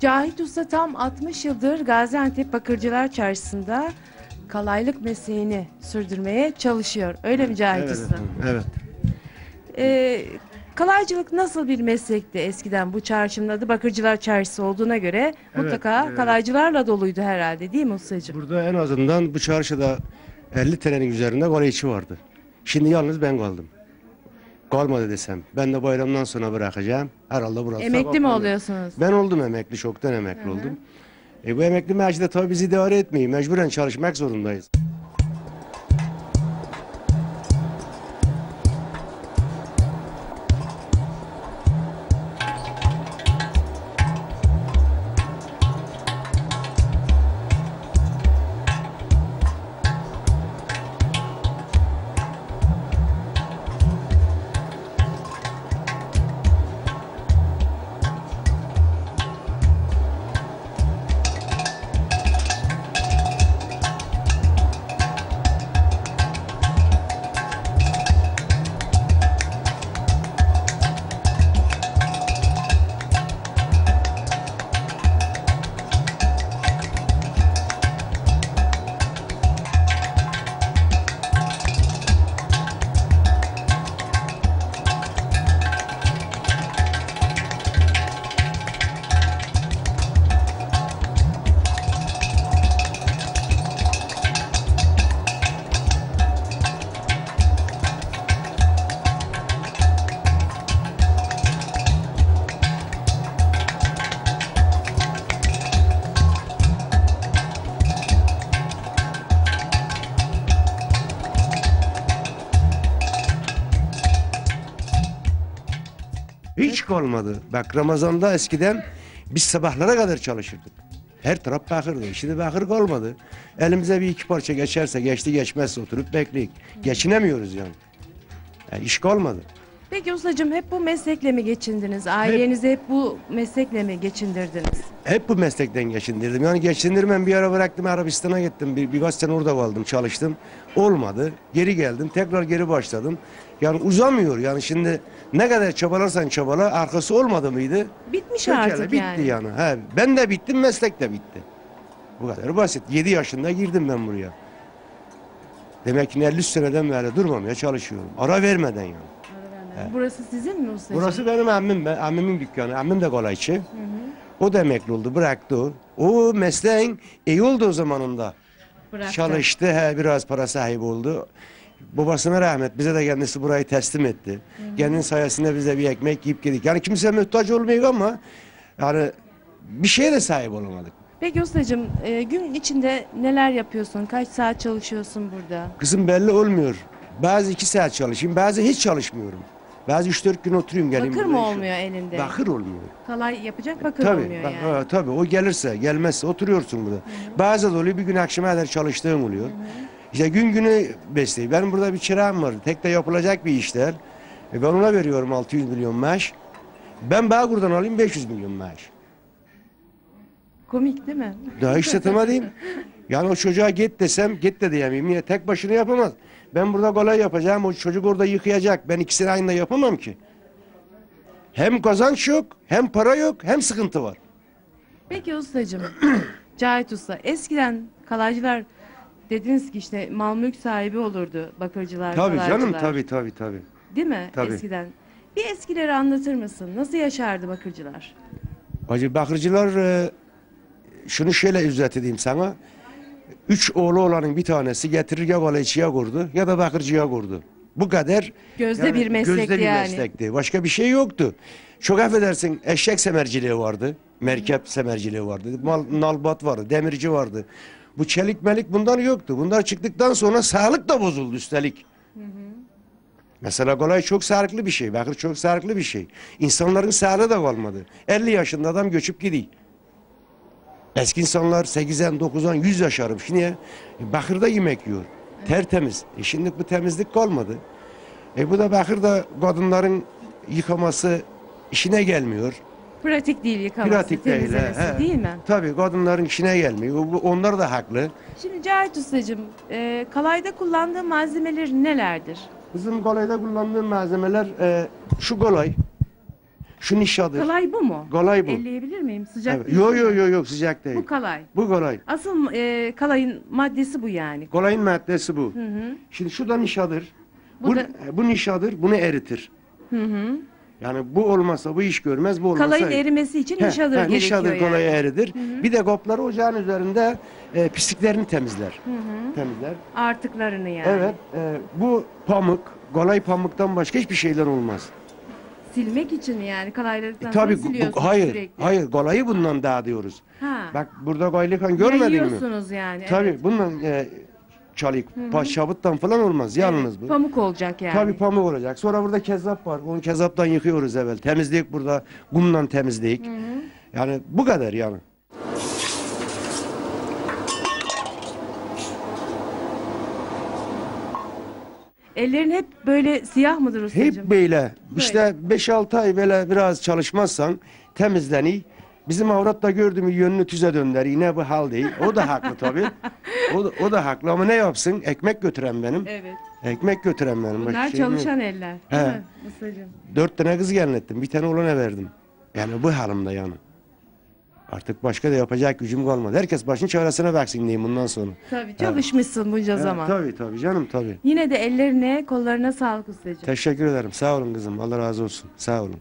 Cahit Usta tam 60 yıldır Gaziantep Bakırcılar Çarşısı'nda kalaylık mesleğini sürdürmeye çalışıyor. Öyle mi Cahit Evet Usta? efendim, evet. Ee, kalaycılık nasıl bir meslekti eskiden? Bu çarşının adı Bakırcılar Çarşısı olduğuna göre mutlaka evet. kalaycılarla doluydu herhalde değil mi ustacığım? Burada en azından bu çarşıda 50 TL'nin üzerinde kolayçı vardı. Şimdi yalnız ben kaldım. Kalmadı desem. Ben de bayramdan sonra bırakacağım. Herhalde burası Emekli mi oluyorsunuz? Ben oldum emekli, çoktan emekli oldum. E, bu emekli maaşı da tabii bizi idare etmiyor. Mecburen çalışmak zorundayız. Hiç kalmadı. Bak Ramazan'da eskiden biz sabahlara kadar çalışırdık. Her taraf bakırdı. Şimdi bakır kalmadı. Elimize bir iki parça geçerse geçti geçmezse oturup bekleyik. Geçinemiyoruz yani. yani iş kalmadı. Peki ustacığım hep bu meslekle mi geçindiniz? Ailenizi hep bu meslekle mi geçindirdiniz? Hep bu meslekten geçindirdim. Yani geçindirmem bir ara bıraktım Arabistan'a gittim. Bir, birkaç sene orada kaldım çalıştım. Olmadı. Geri geldim. Tekrar geri başladım. Yani uzamıyor. Yani şimdi ne kadar çabalarsan çabala arkası olmadı mıydı? Bitmiş Çökele, artık bitti yani. yani. He, ben de bittim meslek de bitti. Bu kadar basit. 7 yaşında girdim ben buraya. Demek ki 50 seneden beri durmamaya çalışıyorum. Ara vermeden yani. Burası sizin mi ustacığım? Burası benim emmim, ben, emmimin dükkanı. Emmim de kolayçı. O da emekli oldu, bıraktı o. O mesleğin iyi oldu o zamanında. Bıraktı. Çalıştı, he, biraz para sahibi oldu. Babasına rahmet, bize de kendisi burayı teslim etti. Kendinin sayesinde bize bir ekmek yiyip yedik. Yani kimse muhtaç olmuyor ama yani bir şeye de sahip olamadık. Peki ustacığım e, gün içinde neler yapıyorsun? Kaç saat çalışıyorsun burada? Kızım belli olmuyor. Bazı iki saat çalışayım, bazı hiç çalışmıyorum. Bazı üç dört gün oturayım geleyim. Bakır mı olmuyor elinde? Bakır olmuyor. Kalay yapacak bakır Tabii, olmuyor bak, yani. ha, tabii o gelirse gelmezse oturuyorsun burada. Bazı da oluyor bir gün akşama kadar çalıştığın oluyor. İşte gün günü besleyi. Benim burada bir çırağım var. Tek de yapılacak bir işler. E ben ona veriyorum 600 milyon maaş. Ben Bağkur'dan alayım 500 milyon maaş. Komik değil mi? Daha işletemedim. Yani o çocuğa git desem git de diyemeyim. Niye? Tek başına yapamaz. Ben burada kolay yapacağım. O çocuk orada yıkayacak. Ben ikisini aynı yapamam ki. Hem kazanç yok, hem para yok, hem sıkıntı var. Peki ustacığım, Cahit Usta eskiden kalaycılar dediniz ki işte mal mülk sahibi olurdu bakırcılar, Tabii kalaycılar. canım, tabii tabii tabii. Değil mi Tabii. eskiden? Bir eskileri anlatır mısın? Nasıl yaşardı bakırcılar? Hacı bakırcılar e, şunu şöyle özet edeyim sana. Üç oğlu olanın bir tanesi getirir ya kolayçıya kurdu ya da bakırcıya kurdu. Bu kadar. Gözde bir meslekti Gözde bir yani. meslekti. Başka bir şey yoktu. Çok affedersin eşek semerciliği vardı. Merkep semerciliği vardı. Mal, nalbat vardı. Demirci vardı. Bu çelik melik bunlar yoktu. Bunlar çıktıktan sonra sağlık da bozuldu üstelik. Mesela kolay çok sağlıklı bir şey. Bakır çok sağlıklı bir şey. İnsanların sağlığı da kalmadı. 50 yaşında adam göçüp gidiyor. Eski insanlar 8'en 9'an 100 yaşarmış. Niye? E, bakırda yemek yiyor. Tertemiz. E şimdi bu temizlik kalmadı. E bu da bakırda kadınların yıkaması işine gelmiyor. Pratik değil yıkaması, Pratik değil. temizlemesi he. değil mi? Tabii kadınların işine gelmiyor. Bu- Onlar da haklı. Şimdi Cahit Ustacığım, e, kalayda kullandığı malzemeler nelerdir? Bizim kolayda kullandığım malzemeler e, şu kolay. Şu nişadır. Kalay bu mu? Kolay bu. Elleyebilir miyim? Sıcak Evet. değil Yo mi? yo yo yok sıcak değil. Bu kalay. Bu kolay. Asıl e, kalayın maddesi bu yani. Kolayın maddesi bu. Hı hı. Şimdi şu da nişadır. Bu Bu, da- bu nişadır. Bunu eritir. Hı hı. Yani bu olmazsa bu iş görmez. Bu olmazsa Kalayın erimesi için He, nişadır he, gerekiyor nişadır yani. kolayı eridir. Bir de kopları ocağın üzerinde e, pisliklerini temizler. Hı hı. Temizler. Artıklarını yani. Evet. e, bu pamuk, kolay pamuktan başka hiçbir şeyler olmaz. Silmek için yani kalayladıktan E, tabii siliyorsunuz hayır, sürekli. hayır kolayı bundan daha diyoruz. Ha. Bak burada kolaylıkan görmedin mi? Yayıyorsunuz yani. Tabii evet. bundan e, çalık, pa- şabıttan falan olmaz. Yalnız bu. Pamuk olacak yani. Tabii pamuk olacak. Sonra burada kezzap var. Onu kezzaptan yıkıyoruz evvel. Temizleyik burada. Kumdan temizleyik. Hı hı. Yani bu kadar yani. Ellerin hep böyle siyah mıdır ustacığım? Hep böyle. İşte 5-6 ay böyle biraz çalışmazsan temizleni. Bizim avrat da gördü mü yönünü tüze dönder. Yine bu hal değil. O da haklı tabii. O da, o da haklı ama ne yapsın? Ekmek götüren benim. Evet. Ekmek götüren benim. Başka Bunlar yok. çalışan eller. Değil He. mi? Dört tane kız gelin ettim. Bir tane oğlana verdim. Yani bu halimde yani. Artık başka da yapacak gücüm kalmadı. Herkes başın çaresine baksın diyeyim bundan sonra. Tabii çalışmışsın bunca Evet, zaman. tabii tabii canım tabii. Yine de ellerine kollarına sağlık ustacığım. Teşekkür ederim. Sağ olun kızım. Allah razı olsun. Sağ olun.